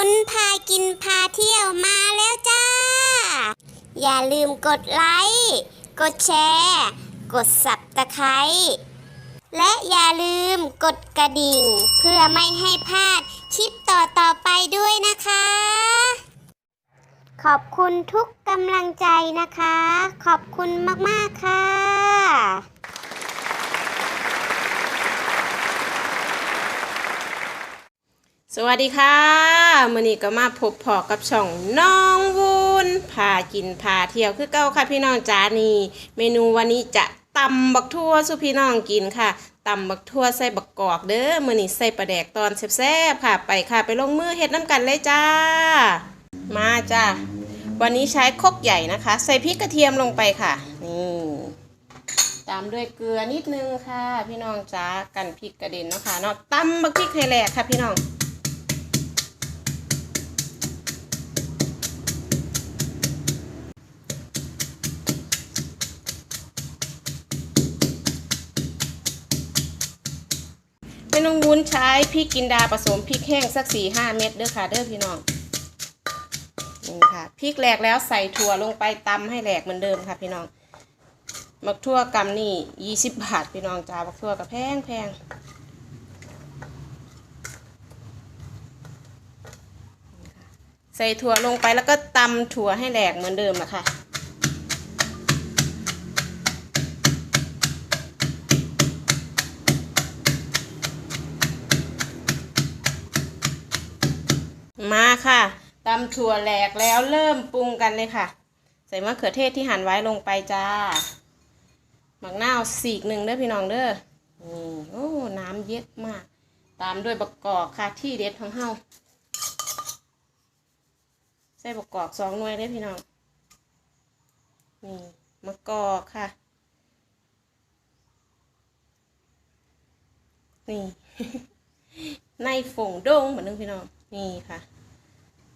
คุ้พากินพาเที่ยวมาแล้วจ้า อย่าลืมกดไลค์ กดแชร์ กดสับตะไคร้และอย่าลืมกดกระดิ่ง เพื่อไม่ให้พลาดคลิปต่อต่อไปด้วยนะคะ ขอบคุณทุกกำลังใจนะคะ ขอบคุณมาก ๆ ค่ะ สวัสดีค่ะมื่อนี้ก็มาพบพอกับช่องน้องวุ้นพากินพาเที่ยวคือเก้าค่ะพี่น้องจ้านี่เมนูวันนี้จะตำบักทั่วสุพี่น้องกินค่ะตำบักทั่วใส่บักกอกเด้อมื่อนี้ใส่ปลาแดกตอนแซ่บๆค่ะไปค่ะ ไปลงมือเฮ็ดน้ำกันเลยจ้า มาจ้าวันนี้ใช้คกใหญ่นะคะ ใส่พริกกระเทียมลงไปค่ะนี่ตามด้วยเกลือนิดนึงค่ะ พี่น้องจ้ากันพริกกระเด็นเนาะค่ะเนาะตำบักพริกให้แหลกค่ะพี่น้อง ม่ต้องวุ้นใช้พริกกินดาผสมพริกแห้งสักสี่ห้าเม็ดเด้อค่ะเด้อพี่น้องนี่ค่ะพริกแหลกแล้วใส่ถั่วลงไปตำให้แหลกเหมือนเดิมค่ะพี่น้องมักทั่วกำนี่ยี่สิบบาทพี่น้องจ้ามักทั่วกับแพงแพงใส่ถั่วลงไปแล้วก็ตำถั่วให้แหลกเหมือนเดิมนะคะ มาค่ะตำถั่วแหลกแล้วเริ่มปรุงกันเลยค่ะ ใส่มะเขือเทศที่หั่นไว้ลงไปจ้าหมักนาวสีกหนึ่งเด้อพี่น้องเด้อนี่โอ้น้ำเยอะมาก ตามด้วยบักกอกค่ะที่เด็ดของเฮาใส่บักกอกสองหน่วยเด้อพี่น้องนี่มะกอกค่ะ นี่ในฝงโด่งเหมือนนึงพี่น้อง นี่ค่ะ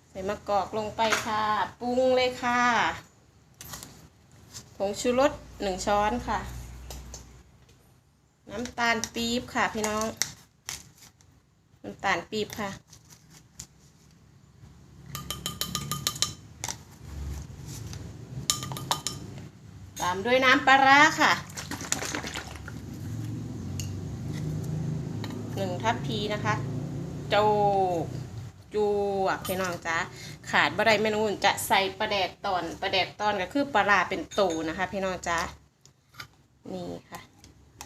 ใส่มะกอกลงไปค่ะ ปรุงเลยค่ะผงชูรสหนึ่งช้อนค่ะ น้ำตาลปี๊บค่ะพี่น้อง น้ำตาลปี๊บค่ะ ตามด้วยน้ำปลาร้าค่ะหนึ่งทัพพีนะคะ โจก จูอะพี่น้องจ้าขาดบะไรเมนูจะใส่ปลาแดกตอนปลาแดกตอนก็คือปลาร้าเป็นตูนะคะ พี่น้องจ้านี่ค่ะ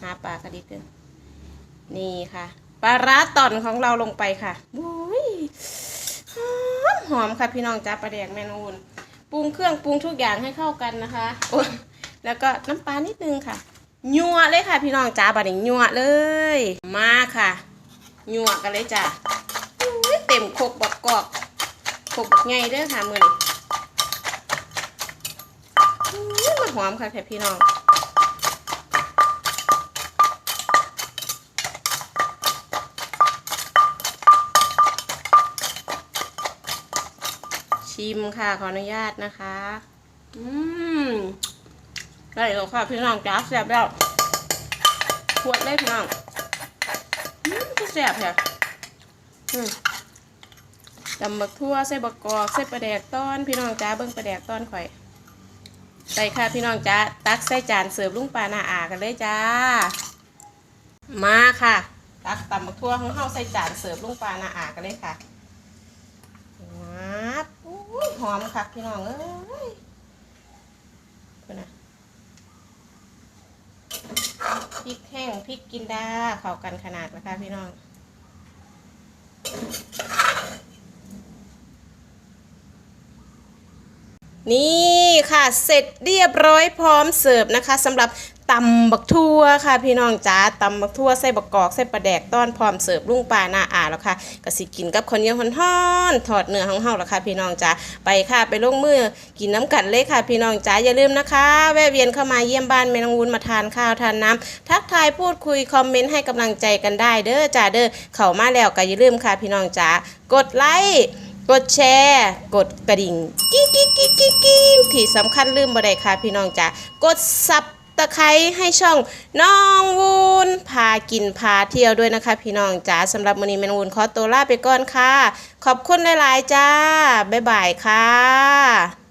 หาปลากระดิกเกินนี่ค่ะปลาร้าตอนของเราลงไปค่ะบุ้ยหอมหอมค่ะพี่น้องจ้าปลาแดกเมนูปรุงเครื่องปรุงทุกอย่างให้เข้ากันนะคะแล้วก็น้ำปลานิดนึงค่ะยัวเลยค่ะ พี่น้องจ้าบัดนี้ยัวเลย มาค่ะยัวกันเลยจ้า กบักกอกโคกบักไงเด้อค่ะมือนี้อุ๊ยมันหอมค่ะแค่พี่น้องชิมค่ะขออนุญาตนะคะ อืมได้แล้วค่ะพี่น้องจ้าแซ่บแล้วขวดเลยพี่น้องอืมก็แซ่บค่ะอืม ตำบักทั่วใส่บักกอกใส่ปลาแดกต้อน พี่น้องจ้าเบิ้งปลาแดกต้อนข่อยใส่ค่ะพี่น้องจ้าตักใส่จานเสิร์ฟลุงปลาหน้าอากันเลยจ้า มาค่ะ ตักตำบักทั่วของเฮาใส่จานเสิร์ฟลุงปลาหน้าอากันเลยค่ะมาหอมค่ะพี่น้องเอ้ยคุณนะพริกแห้งพริกกินดาเข้ากันขนาดนะคะพี่น้อง นี่ค่ะเสร็จเรียบร้อยพร้อมเสิร์ฟนะคะสำหรับตำบักทั่วค่ะ พี่น้องจ๋าตำบักทั่วใส่บักกอกใส่ปลาแดกต้อนพร้อมเสิร์ฟลุงปลาหน้าอาแล้วค่ะก็สิกินกับคนเดียวฮ้อนถอดเนื้อของเฮาแล้วค่ะพี่น้องจ๋าไปค่ะไปลงมือกินน้ำกันเลยค่ะ พี่น้องจ๋าอย่าลืมนะคะ แวะเวียนเข้ามาเยี่ยมบ้านแม่นางวุ้นมาทานข้าวทานน้ำทักทายพูดคุยคอมเมนต์ให้กำลังใจกันได้เด้อจ้าเด้อเข้ามาแล้วก็อย่าลืมค่ะ พี่น้องจ๋ากดไลค์ กดแชร์ กดกระดิ่งกิ๊กกิ๊กกิ๊กกิ๊กกิ๊งที่สำคัญลืมบ่ได้ค่ะพี่น้องจ๋ากดซับตะไคร้ให้ช่องน้องวูนพากินพาเที่ยวด้วยนะคะ พี่น้องจ๋าสำหรับมื้อนี้แมนวูนขอตัวลาไปก่อนค่ะ ขอบคุณหลายๆจ้าบ๊ายบายค่ะ